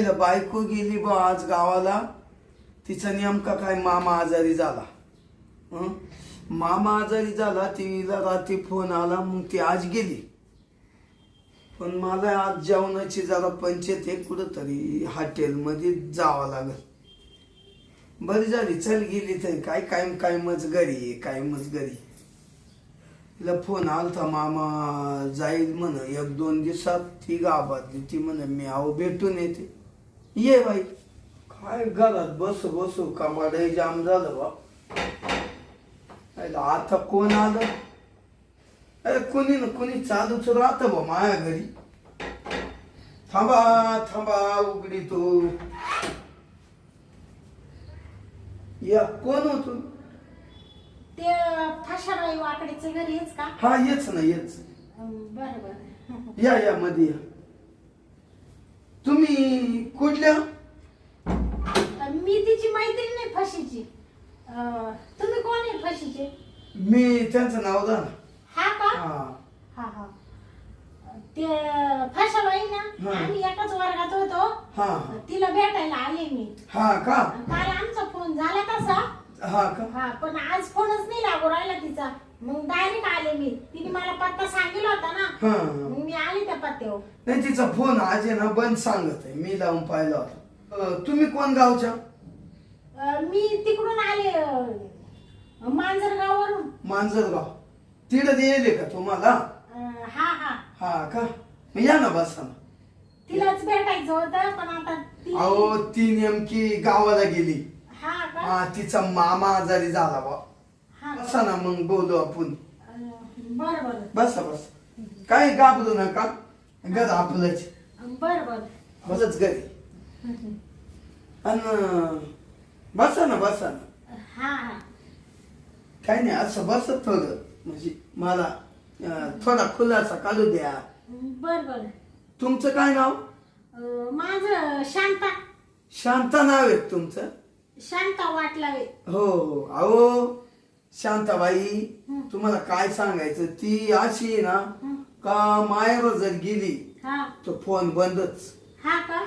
राहिलं बायको गेली बा आज गावाला. तिचा नेमका काय मामा आजारी झाला. मामा आजारी झाला तिला रात्री फोन आला मग ती आज गेली. पण मला आज जेवणाची जरा पंचायत आहे कुठंतरी हॉटेलमध्ये जावं लागल. बरी झाली चल गेली तर काय कायम कायमच घरी कायमच घरी. तिला फोन आलता मामा जाईल म्हण एक दोन दिवसात ती गावातली ती म्हण मी आहो भेटून येते. ये बाई काय घरात बसू बसू. कमाड जाम झालं बा. आता कोण आलं? अरे कोणी ना कोणी चालूच राहतं बा माया घरी. थांबा थांबा उघडी तू. या कोण होतो ते? फाशाबाई वाकडीचं घर हेच का? हा येच ना येच. बरं बरं. या या मध्ये या. तुम्ही कुठल्या? मी तिची मैत्रीण नाही फशीची. अं, तुम्ही कोण आहे फशीचे? मी त्यांचं नाव दा हा का? हा. हा हा. ते फाशाबाई ना हा. आम्ही एकाच वर्गात होतो. हा. तिला भेटायला आले मी. हा का? काल आमचा फोन झाला तसा. हा का? हा पण आज फोनच नाही लागू राहिला तिचा. मग डायरेक्ट आले मी. तिने मला पत्ता सांगितला होता ना. हा. मग मी आले त्या पत्त्यावर. नाही तिचा फोन आज आहे ना बंद सांगत आहे. मी लावून पाहिला होता. अं, तुम्ही कोण गावच्या? अं, मी तिकडून आले अं, मांजरगाववरून. मांजरगाव. तिकडे येले का तुम्हाला? अं, हा हा. हा का? मग या ना बसा ना. तिलाच भेटायचं होतं पण आता ती अहो ती नेमकी गावाला गेली. हा का? हा तिचा मामा आजारी झाला बा? बसा ना मग बोलू आपण. अं, बरं बरं. बसा बस. काय घाबरू नका. घर आपलंच. बरं बरं. बसच घरी. आणि बसा ना बसा ना. हा काय नाही असं बसत थोडं. म्हणजे मला अं, थोडा खुलासा काढू द्या. बरं बरं. तुमचं काय नाव? माझं शांता. शांता नाव आहे तुमचं? शांता वाटलावे. हो हो. अहो शांताबाई. तुम्हाला काय सांगायचं? ती अशी आहे ना. का मायर जर गेली हा. तर फोन बंदच. हा का.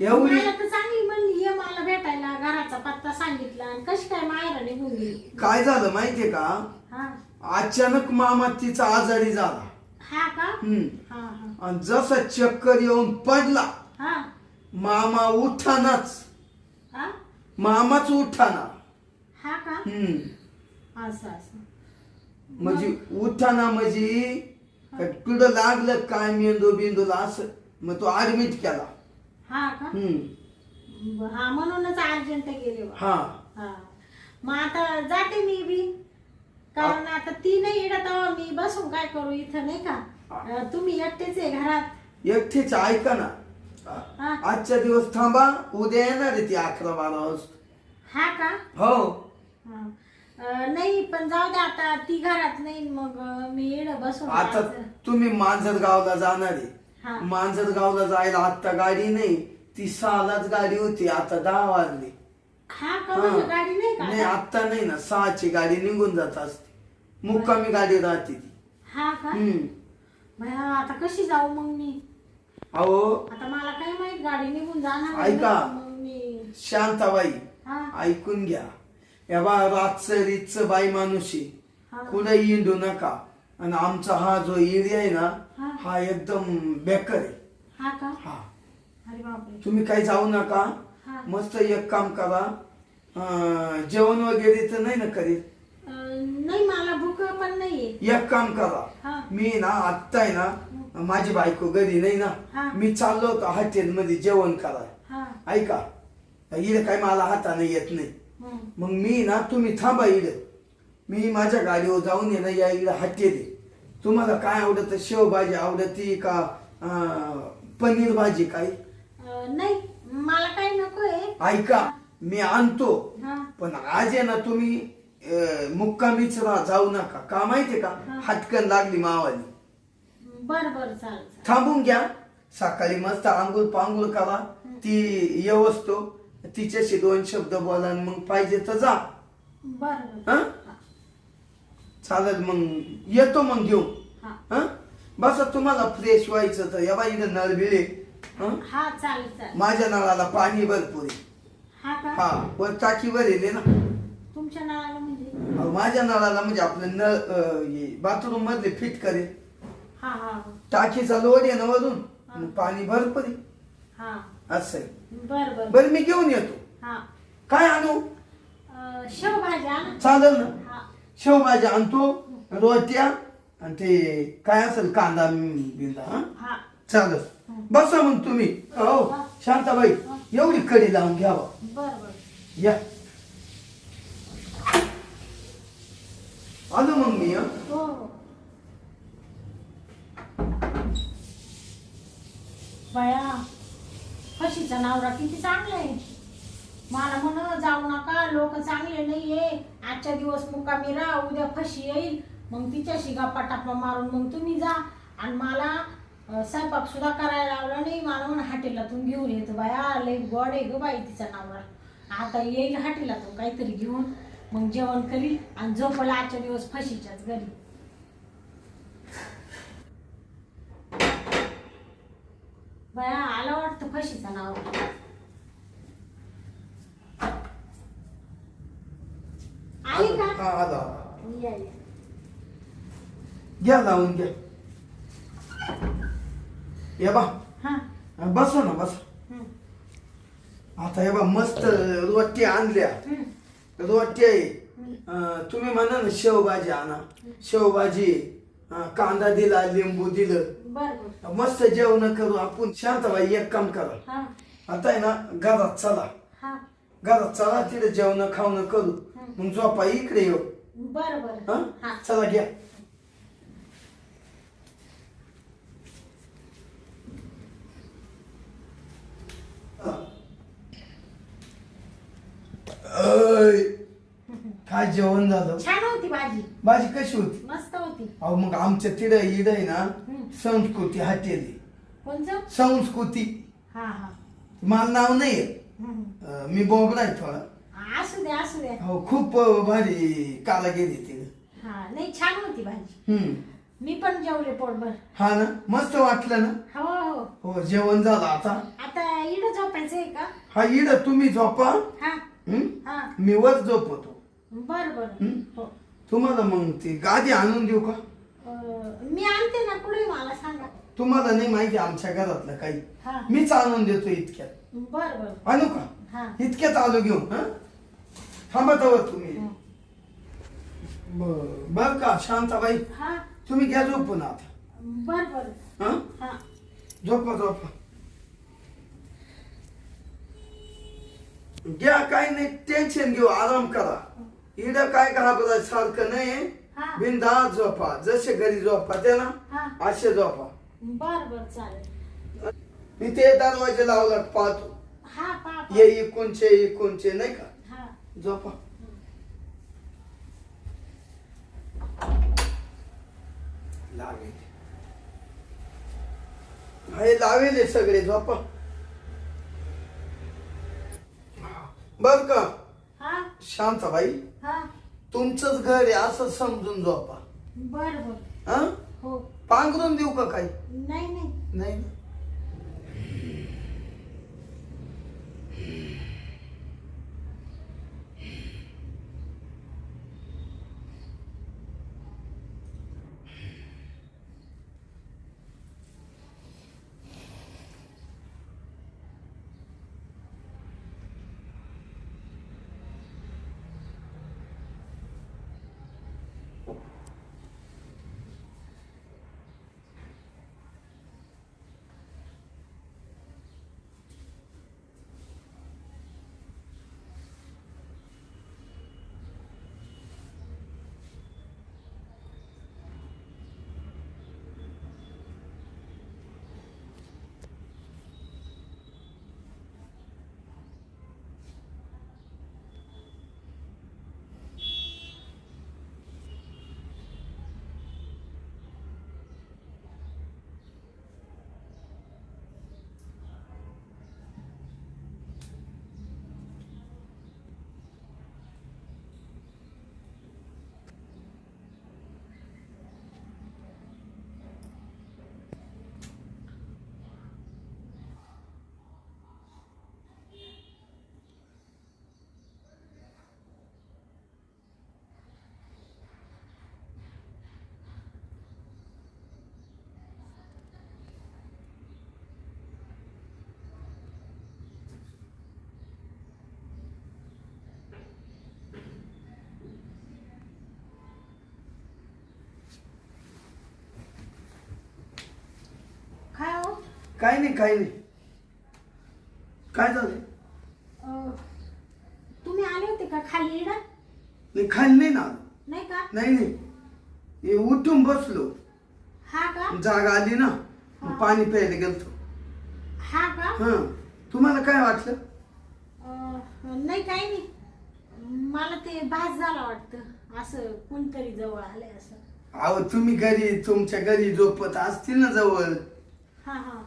एवढी मला तर चांगली म्हणली ये मला भेटायला घराचा पत्ता सांगितला आणि कशी काय मायरा निघून गेली? काय झालं माहितीये का? हा. अचानक मामा तिचा आजारी झाला. हा का? हम्म. हा हा. आणि जसा चक्कर येऊन पडला हा. मामा उठानाच. हा? मामाच उठाना. हा का? हम्म. असं असं. म्हणजे उठाना म्हणजे तुला लागलं काय मेंदू बिंदूला असं? मग तो ऍडमिट केला. हा का? हम्म. ब- हा म्हणूनच अर्जंट गेले बा. हा. हा. मग आता जाते मी बी. कारण आता ती नाही येत तेव्हा मी बसून काय करू इथं नाही का? अं, तुम्ही एकटेच आहे घरात. एकटीच ऐका ना. हा. आजच्या दिवस थांबा उद्या येणार आहे ती अकरा बारा वाजता. हा का? हो. हा. नाही पण जाऊ दे आता ती घरात नाही मग मी येड बसून आता राहायचं. तुम्ही मांजरगावला जाणार आहे. हा. मांजरगावला जायला आता गाडी नाही ती सहालाच गाडी होती आता दहा वाजली. हा का म्हणजे हा. गाडी नाही आता? आता नाही ना सहाची गाडी निघून जात असते. मुक्कामी गाडी राहते ती. हा का? हम्म. भया आता कशी जाऊ मग मी? अहो. आता मला काय माहीत गाडी निघून जाणार आहे ऐका. ना, मग मी. शांताबाई हा. ऐकून घ्या. या बा रातचं रीतचं बाई माणूशी कुठे इंडू नका. आणि आमचा हा जो एरिया आहे ना हा. एकदम बेकार आहे. हा तुम्ही काही जाऊ नका. मस्त एक काम करा. जेवण वगैरे तर नाही ना करीत? नाही मला भूक पण नाहीये. एक काम करा. मी ना आत्ता आहे ना माझी बायको घरी नाही. ना. मी चाललो होतो हॉटेल मध्ये जेवण करा ऐका. इकडे काही मला हाताने येत नाही. मग मी ना तुम्ही थांबा इकडे मी माझ्या गाडीवर जाऊन ये ना या इकडे हॉटेल आहे. तुम्हाला काय आवडतं शेवभाजी आवडती का अं, पनीर भाजी काय अं, नाही मला काही नकोय. ऐका मी आणतो. हा. पण आज आहे ना तुम्ही अं, मुक्कामीच राहा जाऊ नका. का माहितीये का. हटकन लागली मावाली. बर बर चालेल. थांबून घ्या. सकाळी मस्त आंघोळ पांघोळ करा. ती येवस्तो. तिच्याशी दोन शब्द बोला आणि मग पाहिजे तर जा. बर. हा? चालेल मग येतो मग घेऊ. हा. हा? बस तुम्हाला फ्रेश व्हायचं तर. या बाई नळबिळे हं? हा चालेल चालेल. माझ्या नळाला पाणी भरपूर आहे. हा का? हा वर टाकी भरेल ना. तुमच्या नळाला म्हणजे? अहो, माझ्या नळाला म्हणजे आपलं नळ बाथरूम मधले फिट करेल हा हा. टाकीचा लोड आहे ना वरून. मग पाणी भरपूर आहे. हा. असं आहे बर बर. बरं मी घेऊन येतो. हा. काय आणू? अं, शेवभाजी आणा चालेल ना? हा. शेवभाजी आणतो रोट्या आणि ते काय असेल कांदा बिंदा हा? हा. चालेल. बसा मग तुम्ही. हो शांताबाई एवढी कडी लावून घ्यावा बर बर. या. आलो मग मी हं. हो हो. बया. फशीचा नवरा किती चांगला आहे. मला म्हण जाऊ नका लोक चांगले नाहीये. आजच्या दिवस मुकामी राहा उद्या फशी येईल. मग तिच्याशी गप्पा टाप्पा मारून मग तुम्ही जा. आणि मला स्वयंपाक सुद्धा करायला लावला नाही. मला म्हणून हाटेलातून घेऊन येतो बाया. लई गोड आहे ग बाई तिचा नवरा. आता येईल हाटेलातून काहीतरी घेऊन. मग जेवण करील आणि झोपला आजच्या दिवस फशीच्याच घरी. बया आला वाटतं फशीचा नाव. आली का? हा आलो आलो. या, या. घ्या लावून घ्या. या बा. हा. बसा ना बसा. हम्म, आता हे बा मस्त रोटी आणल्या. हम्म, रोटी आहे. अं, तुम्ही म्हणा ना शेवभाजी आणा. शेवभाजी अं, कांदा दिला लिंबू दिलं. बर बर. मस्त जेवण करू आपण. शांतबाई एक काम करा. हा. आता आहे ना घरात चला. हा. घरात चला तिथे जेवण खावणं करू. मग झोपा इकडे येऊ. बर बर. हा? हा. चला घ्या. अय, काय जेवण झालं? छान होती भाजी. भाजी कशी होती? मस्त होती. अहो मग आमच्या तिड इड आहे ना. संस्कृती हटेली. कोणचं? संस्कृती. हा हा. मला नाव नाही. हम्म. मी बोबडा आहे थोडा. असू द्या असू द्या हो खूप अं, भारी काला गेली तिने. हा नाही छान होती भाजी. हम्म. मी पण जेवले पोटभर. हा ना? मस्त वाटलं ना? हो हो. हो जेवण झालं आता. आता इडं झोपायचंय का? हा इड तुम्ही झोपा. हा. हम्म? हा. मी वर झोपतो. बर बर. हम्म. हो. तुम्हाला मग ती गादी आणून देऊ का? अं, मी आणते ना पुढे मला सांगा. तुम्हाला नाही माहिती आमच्या घरातलं काही. हा. मीच आणून देतो इतक्यात. बर बर. आणू का? हा. इतक्यात आलो घेऊन हा? थांबा तवर तुम्ही. हं. ब- बर का शांताबाई? हा. तुम्ही घ्या झोपून आता. बर बर. हा? हा. झोपा झोपा. घ्या काही नाही टेन्शन घेऊ आराम करा. इड काय घाबराय सारखं नाही? हा. बिंदास झोपा. जसे घरी झोपा ते ना हा. असे झोपा. बर बर चालेल. मी ते दरवाजे लावला पाहतो. हा. ये इकूनचे इकूनचे नाही का? हा. झोपा. लावेल. हे लावेल हे सगळे झोपा. बर का? हा. शांताबाई हा? तुमचंच घर आहे असं समजून झोपा बर बर. हा? हो. पांघरून देऊ का काही? नाही नाही. नाही ना? काय नाही काय नाही. काय झालं? अं, तुम्ही आले होते का खाली नाही खाली नाही ना आलो. नाही का? नाही नाही. हे उठून बसलो. हा का? जागा आली ना मग पाणी प्यायला गेलतो. हा का? हा. तुम्हाला काय वाटलं? अं, नाही काही नाही. मला ते भास झाला वाटतं. असं कोणतरी जवळ आलंय असं. अहो तुम्ही घरी तुमच्या घरी झोपत असतील ना जवळ.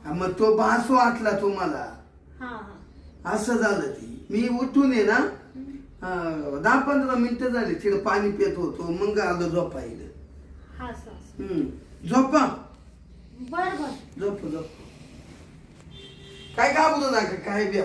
मग तो भास वाटला तुम्हाला. हा हा. असं झालं ती. मी उठून आहे ना दहा पंधरा मिनिटं झाली तिकडं पाणी पित होतो मग आलो झोपायला. हा हम्म. झोपा. बर बर. झोप झोप. काय घाबरू नका काय बी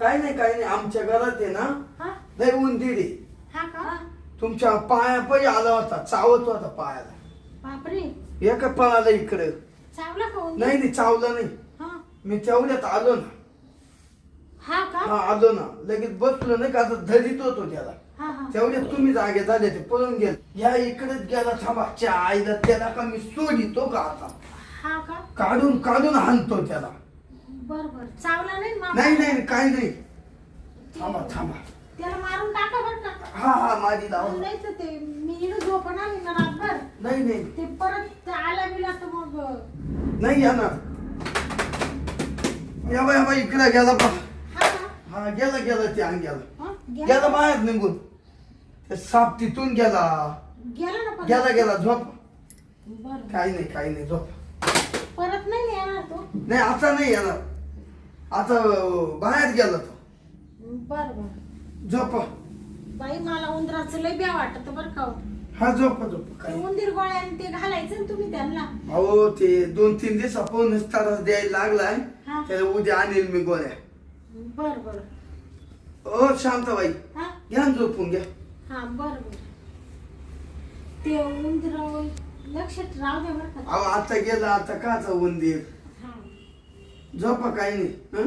काय नाही काय नाही. आमच्या घरात आहे ना हा? लय उंदीर आहे. हा का? तुमच्या पाया पायी आला होता चावत होता पायाला. बापरे. एका पळाला इकडे. चावला का उंदीर? नाही नाही चावलं नाही. हा. मी तेवढ्यात आलो ना. हा का? हा आलो ना. लगेच बसलो नाही का असं धरीत होतो त्याला. हा हा. तेवढ्यात तुम्ही जागे झाले ते पळून गेले. या इकडेच गेला थांबाच्या आईला त्याला का मी सोडितो का आता? हा का? काढून काढून हाणतो त्याला. बर बर. चावला नाही ना नाही नाही काही नाही. थांबा थांबा. त्याला मारून टाका बर का? हा हा माझी धाव नाही तर ते मी इकडे झोपण आली ना रातभर. नाही नाही. ते परत आला बिला तर मग नाही येणार. या बाई या बाई इकडे गेला बा. हा का हा गेला गेला ते अंग गेला हा? गेला? गेला बाहेर निघून. ते साप तिथून गेला. गेला ना परत? गेला गेला झोप. बर. काही नाही काही नाही झोप. परत नाही येणार तो? नाही आता नाही येणार. आता बाहेर गेला तो. बर बर. झोप. बाई मला उंदराचं लय ब्या वाटत बर का हो. हा झोप झोप. ते उंदीर गोळ्याने ते घालायचं ना तुम्ही त्यांना. अहो ते दोन तीन दिवस आपण त्रास द्यायला लागलाय. हा. त्याला उद्या आणेल मी गोळ्या. बर बर. हो शांताबाई हा? घ्या ना झोपून घ्या. हा बर बर. ते उंदीर लक्षात राहू दे बर का. अहो आता गेला आता काचा उंदीर? झोपा काही नाही हां?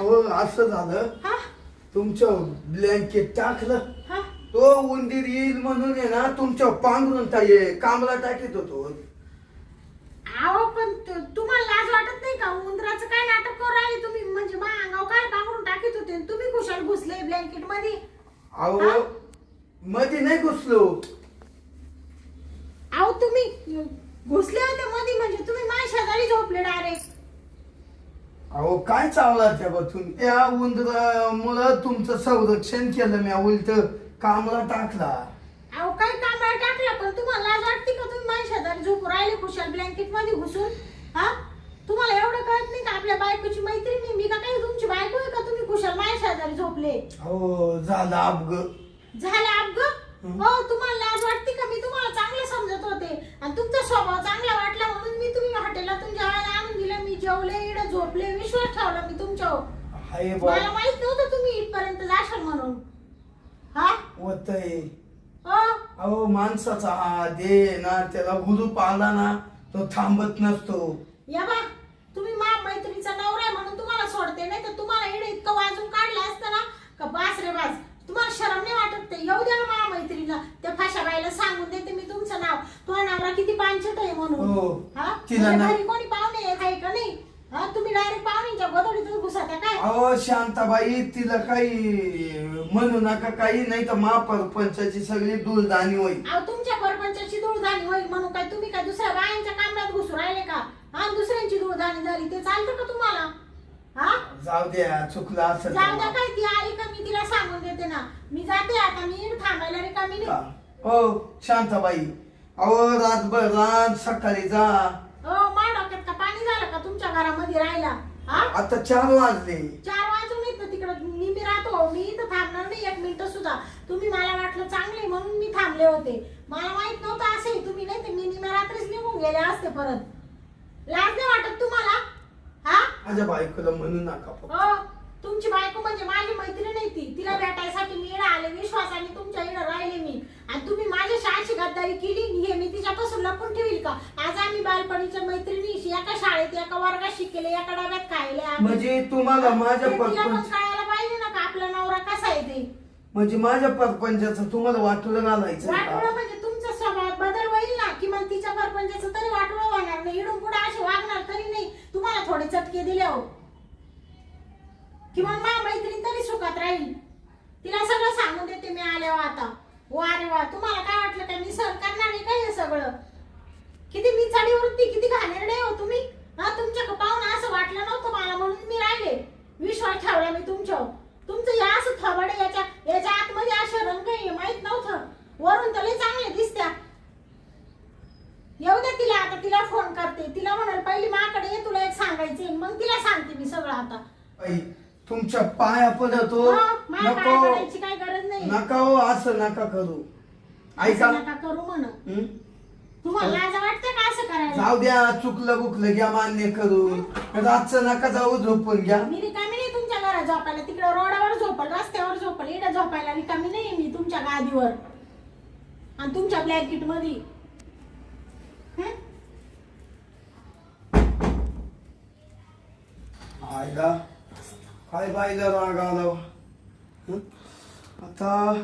अहो असं झालं. हा? तुमचं ब्लँकेट टाकलं. हा? तो उंदीर येईल म्हणून आहे ना तुमच्या पांघरून टाके कामला टाकीत होतो. अहो पण तु- तुम्हाला लाज वाटत नाही का? उंदराचं काय नाटक करू राहिले तुम्ही? म्हणजे मा अंगाव काय पांघरून टाकीत होते? आणि तुम्ही कुशाल घुसले ब्लँकेटमध्ये? अहो हा? मध्ये नाही घुसलो. अहो तुम्ही घुसले होते मध्ये म्हणजे तुम्ही माझ्या शेजारी झोपले डायरेक्ट अहो काय चावला त्या बसून त्या उंदरामुळं तुमचं संरक्षण केलं मी उलट. कामला टाकला. अहो काय कामाला टाकलं? पण तुम्हाला लाज वाटते का तुम्ही माझ्या शेजारी झोप राहिले कुशाल ब्लँकेटमध्ये घुसून? हा? तुम्हाला एवढं कळत नाही का? आपल्या बायकोची मैत्रीण आहे. मी का काही तुमची बायको आहे का? तुम्ही कुशाल माझ्या शेजारी झोपले. हो झाला अपघ झालं अपघ हं. तुम्हाला लाज वाटते का? मी तुम्हाला चांगलं समजत होते. आणि तुमचा स्वभाव चांगला वाटला म्हणून मी तुम्ही हॉटेलातून जेवायला आणून दिलं. मी जेवले इकडे झोपले विश्वास ठेवला मी तुमच्यावर. हाय बा मला माहीत नव्हतं तुम्ही इथपर्यंत जाशाल म्हणून. हा? होतय. हो अहो माणसाचा हा दे ना त्याला गुरु आला ना तो थांबत नसतो. या बा तुम्ही मा मैत्रिणीचा नवरा आहे म्हणून तुम्हाला सोडते नाही तर तुम्हाला इकडे इतकं वाजून काढलं असतं ना का बास रे बास. तुम्हाला शरम नाही वाटत ते? येऊ द्या ना मा मैत्रिणीला. त्या फाशा बाईला सांगून देते मी तुमचं नाव. तो नवरा किती पांचट आहे म्हणून. हो. हा? तिला तुझ्या ना- घरी कोणी पाहुणे आहे काय का नाही? हा? तुम्ही डायरेक्ट पाहुणीच्या गोदडीतच घुसात्या काय? अहो शांताबाई तिला काही म्हणू नका काही नाही तर महापरपंचाची सगळी दुलदानी होईल. अहो तुमच्या परपंचाची धूळधाणी होईल म्हणून काय तुम्ही काय दुसऱ्या बायांच्या कामरात घुसू राहिले का? हा दुसऱ्यांची धूळधाणी झाली ते चालतं का तुम्हाला? हा? जाऊ द्या चुकलं असं जाऊ द्या काय ती आली का मी तिला सांगून देते ना. मी जाते आता मी थांबायला रिकामी नाही? हो. शांताबाई. अहो रातभर रात सकाळी जा. हो मा डोक्यात का पाणी झालं का तुमच्या घरामध्ये राहायला? हा? आता चार वाजले. चार वाजून येत तिकडं. मी मी राहतो मी इथं थांबणार नाही एक मिनिट सुद्धा. तुम्ही मला वाटलं चांगले म्हणून मी थांबले होते. मला माहीत नव्हतं असे तुम्ही नाही तर मी निम्या रात्रीच निघून गेले असते परत. लाज नाही वाटत तुम्हाला? हा माझ्या बायकोला म्हणू नका फक्त. हो तुमची बायको म्हणजे माझी मैत्रीण नाही ती. तिला भेटायसाठी मी इकडे आले विश्वासाने तुमच्या इकडे राहिले मी. आणि तुम्ही माझ्या शाळेची गद्दारी केली हे मी तिच्यापासून लपून ठेवील का? आज आम्ही बालपणीच्या मैत्रिणी एका शाळेत एका वर्गात शिकले एका डब्यात खायले आम्ही. म्हणजे तुम्हाला माझ्या ते तिला पण परपंच कळायला पाहिजे ना का आपला नवरा कसा आहे ते? म्हणजे माझ्या परपंचाचं तुम्हाला वाटलं घालायचं वाटोळं का म्हणजे तुमच्या स्वभावात बदल होईल ना? की मग तिच्या परपंचाचं तरी वाटोळं होणार नाही. इडून पुढे असे वागणार थोडे चटके दिले हो किंवा मा मैत्रीण तरी सुखात राहील. तिला सगळं सांगून देते मी आल्यावर आता. हो, वा रे वा तुम्हाला काय वाटलं काय मी सहन करणार नाही काय हे सगळं? किती मी चढी वृत्ती किती घाणेरडे हो तुम्ही. हा तुमच्या पाहून असं वाटलं नव्हतं मला म्हणून मी राहिले. विश्वास ठेवला मी तुमच्यावर. तुमचं या असं थबड याच्या याच्या आतमध्ये असे रंग आहे माहीत नव्हतं. वरून तर लय चांगले दिसत्या. येऊ दे तिला आता तिला फोन करते. तिला म्हणाल पहिली सांगायचे मग तिला सांगते मी सगळं आता. तुमच्या पाया पडतो. हो, मला काय नको. करायची काय गरज नाही. नका हो असं नका करू. ऐका. असं नका करू म्हण. हं? तुम्हाला लाज वाटते का असं करायला? जाऊ द्या चुकलं बुकलं घ्या मान्य करून. रातचं नका जाऊ झोपून घ्या. मी रिकामी नाही तुमच्या घरात झोपायला. तिकडे रोडावर झोपल रस्त्यावर झोपल. इकडे झोपायला रिकामी नाही मी तुमच्या गादीवर. आणि तुमच्या ब्लँकेटमध्ये हं? आयला काय बाईला राग आला आता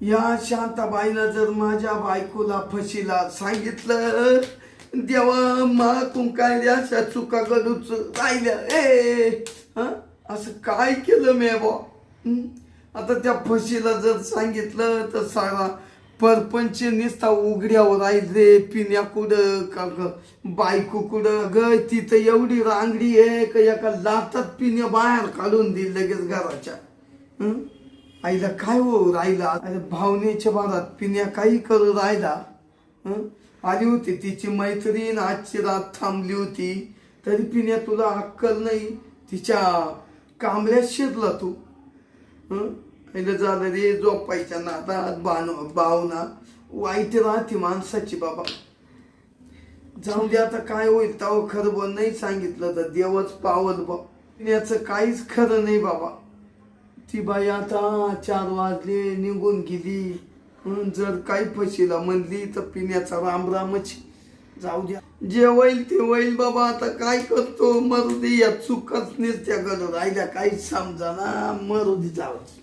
या शांताबाईनं जर माझ्या बायकोला फशीला सांगितलं देवा मा तू अशा चुका करूच राहिल्या? ए असं काय केलं मी बा आता त्या फशीला जर सांगितलं तर सारा परपंच निसता उघड्यावर राहील रे पिण्या कुठं? का ग? बायको कुठं? ग तिथं एवढी रांगडी आहे का एका लातात पिण्या बाहेर काढून दिल लगेच घराच्या? आईला काय हो राहिला? अरे भावनेच्या भारात पिण्या काही करू राहिला? आली होती तिची मैत्रीण आजची रात थांबली होती. तरी पिण्या तुला अक्कल नाही. तिच्या कांबल्यात शिरला तू. हं? पहिलं झालं रे झोपायच्या नादात बाण भावना वाईट राहते माणसाची बाबा. जाऊ दे आता काय होईल? तेव्हा खरं बोल नाही सांगितलं तर देवच पावत बा. याचं काहीच खरं नाही बाबा. ती बाई आता चार वाजले निघून गेली. म्हणून जर काही फशीला म्हणली तर पिण्याचा राम रामच जाऊ द्या. जे होईल ते होईल बाबा. आता काय करतो? मरुदी या चुकच त्या गलो राहिल्या. काहीच समजा ना मरुदी जावं जाऊ.